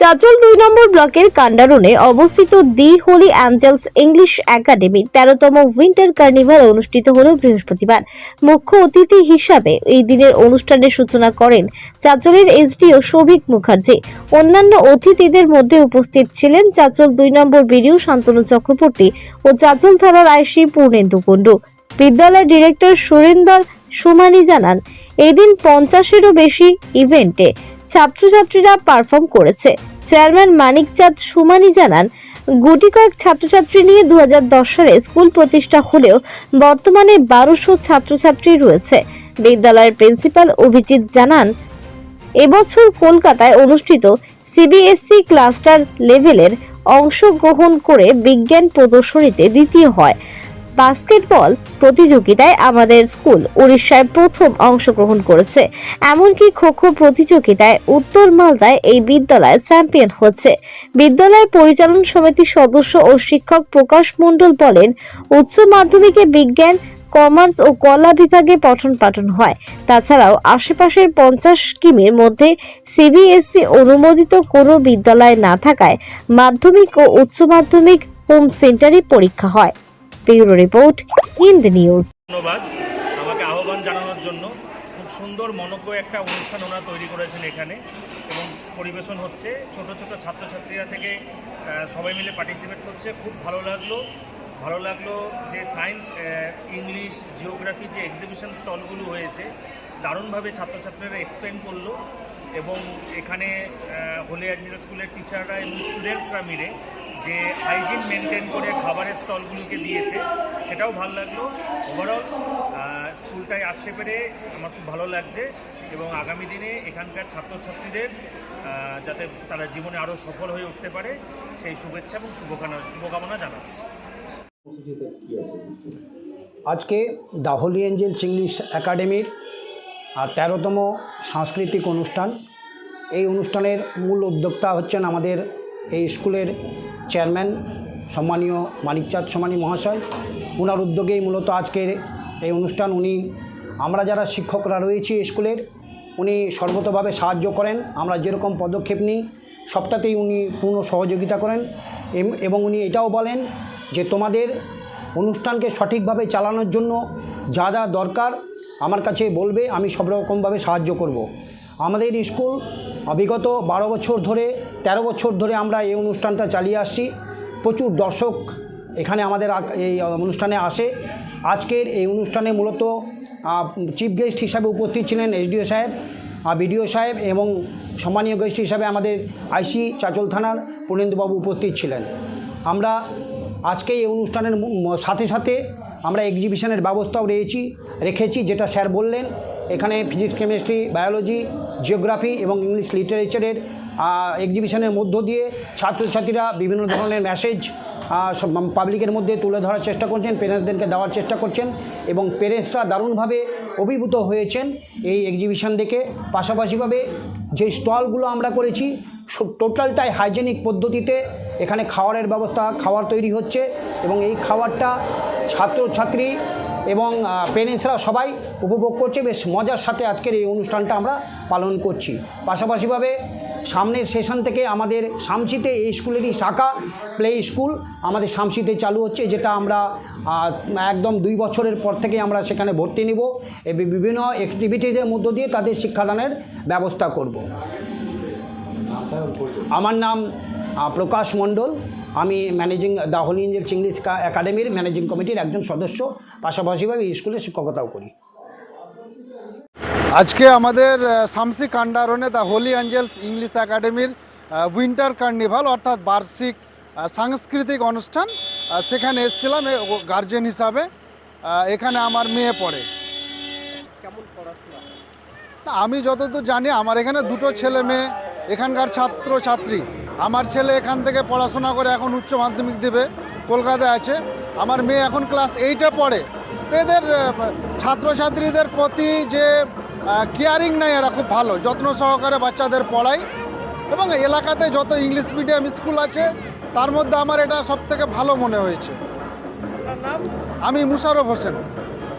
চাচল দুই নম্বর ব্লকের কান্ডারনে অবস্থিত দি হোলি অ্যাঞ্জেলস ইংলিশ একাডেমির তেরোতম উইন্টার কার্নিভাল অনুষ্ঠিত হল বৃহস্পতিবার। মুখ্য অতিথি হিসাবে এই দিনের অনুষ্ঠানের সূচনা করেন চাচলের এসডিও সৌভিক মুখার্জি। অন্যান্য অতিথিদের মধ্যে উপস্থিত ছিলেন চাচল দুই নম্বর বিডিও শান্তনু চক্রবর্তী ও চাচল থানার আইসি পূর্ণেন্দু কুণ্ডু। বিদ্যালয়ের ডিরেক্টর সুরেন্দর সুমানি জানান এই দিন পঞ্চাশেরও বেশি ইভেন্টে ছাত্রছাত্রীরা পারফর্ম করেছে। চেয়ারম্যান মানিক চাঁদ সুমানি জানান, গুটি কয়েক ছাত্রছাত্রী নিয়ে দু হাজার দশ সালে স্কুল প্রতিষ্ঠা হলেও বর্তমানে বারোশো ছাত্রছাত্রী রয়েছে। বিদ্যালয়ের প্রিন্সিপাল অভিজিৎ জানান, এবছর কলকাতায় অনুষ্ঠিত সিবিএসসি ক্লাস্টার লেভেলের অংশগ্রহণ করে বিজ্ঞান প্রদর্শনীতে দ্বিতীয় হয়। বাস্কেটবল প্রতিযোগিতায় আমাদের স্কুল উড়িষ্যায় প্রথম অংশগ্রহণ করেছে। এমনকি খো খো প্রতিযোগিতায় উত্তর মালদায় এই বিদ্যালয় চ্যাম্পিয়ন হচ্ছে। বিদ্যালয় পরিচালন সমিতির সদস্য ও শিক্ষক প্রকাশ মণ্ডল বলেন, উচ্চ মাধ্যমিকে বিজ্ঞান, কমার্স ও কলা বিভাগে পঠন পাঠন হয়। তাছাড়াও আশেপাশের পঞ্চাশ কিমির মধ্যে সিবিএসসি অনুমোদিত কোনো বিদ্যালয় না থাকায় মাধ্যমিক ও উচ্চ মাধ্যমিক হোম সেন্টারে পরীক্ষা হয়। Bureau report in the news. ধন্যবাদ আমাকে আহ্বান জানানোর জন্য। খুব সুন্দর, মনজ্ঞ একটা অনুষ্ঠান ওনারা তৈরি করেছেন এখানে এবং পরিবেশন হচ্ছে। ছোট ছোট ছাত্রছাত্রীরা থেকে সবাই মিলে পার্টিসিপেট করছে। খুব ভালো লাগল। ভালো লাগল যে সায়েন্স ইংলিশ জিওগ্রাফি যে এক্সিবিশন স্টলগুলো হয়েছে, দারুণভাবে ছাত্রছাত্রীরা এক্সপ্লেন করল এবং এখানে হোলি অ্যাঞ্জেল স্কুলের টিচাররা এবং স্টুডেন্টসরা মিলে যে হাইজিন মেনটেন করে খাবারের স্টলগুলোকে দিয়েছে, সেটাও ভালো লাগল। ওভারঅল স্কুলটায় আসতে পেরে আমার খুব ভালো লাগছে এবং আগামী দিনে এখানকার ছাত্রছাত্রীদের যাতে তারা জীবনে আরও সফল হয়ে উঠতে পারে, সেই শুভেচ্ছা এবং শুভকামনা শুভকামনা জানাচ্ছি? আজকে দ্য হোলি এঞ্জেলস ইংলিশ একাডেমির তেরোতম সাংস্কৃতিক অনুষ্ঠান। এই অনুষ্ঠানের মূল উদ্যোক্তা হচ্ছেন আমাদের এই স্কুলের চেয়ারম্যান, সম্মানীয় মানিকচাঁদ সমানি মহাশয় ওনার উদ্যোগেই মূলত আজকের এই অনুষ্ঠান। উনি, আমরা যারা শিক্ষকরা রয়েছি স্কুলের, উনি সর্বতভাবে সাহায্য করেন। আমরা যেরকম পদক্ষেপ নিই, সবটাতেই উনি পূর্ণ সহযোগিতা করেন। এবং উনি এটাও বলেন যে, তোমাদের অনুষ্ঠানকে সঠিকভাবে চালানোর জন্য যা যা দরকার, আমার কাছে বলবে, আমি সব রকমভাবে সাহায্য করব। আমাদের স্কুল বিগত বারো বছর ধরে ১৩ বছর ধরে আমরা এই অনুষ্ঠানটা চালিয়ে আসছি। প্রচুর দর্শক এখানে আমাদের এই অনুষ্ঠানে আসে। আজকের এই অনুষ্ঠানে মূলত চিফ গেস্ট হিসাবে উপস্থিত ছিলেন এসডিও সাহেব বিডিও সাহেব এবং সম্মানীয় গেস্ট হিসাবে আমাদের আইসি চাচল থানার পূর্ণেন্দুবাবু উপস্থিত ছিলেন। আমরা আজকে এই অনুষ্ঠানের সাথে সাথে আমরা এক্সিবিশনের ব্যবস্থাও রয়েছি, রেখেছি, যেটা স্যার বললেন। এখানে ফিজিক্স কেমিস্ট্রি বায়োলজি জিওগ্রাফি এবং ইংলিশ লিটারেচারের এক্সিবিশনের মধ্য দিয়ে ছাত্রছাত্রীরা বিভিন্ন ধরনের মেসেজ পাবলিকের মধ্যে তুলে ধরার চেষ্টা করছেন পেরেন্টসদেরকে দেওয়ার চেষ্টা করছেন এবং পেরেন্টসরা দারুণভাবে অভিভূত হয়েছেন এই এক্সিবিশন দেখে। পাশাপাশিভাবে যে স্টলগুলো আমরা করেছি টোটালটাই হাইজেনিক পদ্ধতিতে এখানে খাওয়ারের ব্যবস্থা খাবার তৈরি হচ্ছে এবং এই খাবারটা ছাত্রছাত্রী এবং পেরেন্টসরা সবাই উপভোগ করছে। বেশ মজার সাথে আজকের এই অনুষ্ঠানটা আমরা পালন করছি। পাশাপাশিভাবে সামনের সেশন থেকে আমাদের শামসিতে এই স্কুলেরই শাখা, প্লে স্কুল আমাদের শামসিতে চালু হচ্ছে, যেটা আমরা একদম দুই বছরের পর থেকে আমরা সেখানে ভর্তি নিব এবং বিভিন্ন অ্যাক্টিভিটিজের মধ্য দিয়ে তাদের শিক্ষাদানের ব্যবস্থা করব। আমার নাম প্রকাশ মণ্ডল। আমি managing the holy angels English একাডেমির ম্যানেজিং কমিটির একজন সদস্য পাশাপাশিভাবে স্কুলে শিক্ষকতাও করি। আজকে আমাদের শামসি কান্ডারনে দ্য হোলি অ্যাঞ্জেলস ইংলিশ একাডেমির উইন্টার কার্নিভাল অর্থাৎ বার্ষিক সাংস্কৃতিক অনুষ্ঠান সেখানে এসেছিলাম গার্জেন হিসাবে এখানে আমার মেয়ে পড়ে। না, আমি যতদূর জানি আমার এখানে দুটো ছেলে মেয়ে এখানকার ছাত্র ছাত্রী আমার ছেলে এখান থেকে পড়াশোনা করে এখন উচ্চ মাধ্যমিক দেবে কলকাতায় আছে। আমার মেয়ে এখন ক্লাস এইটে পড়ে। তো এদের ছাত্রছাত্রীদের প্রতি যে কেয়ারিং নেয় এরা খুব ভালো। যত্ন সহকারে বাচ্চাদের পড়ায় এবং এলাকাতে যত ইংলিশ মিডিয়াম স্কুল আছে তার মধ্যে আমার এটা সব থেকে ভালো মনে হয়েছে। আমি মুশারফ হোসেন।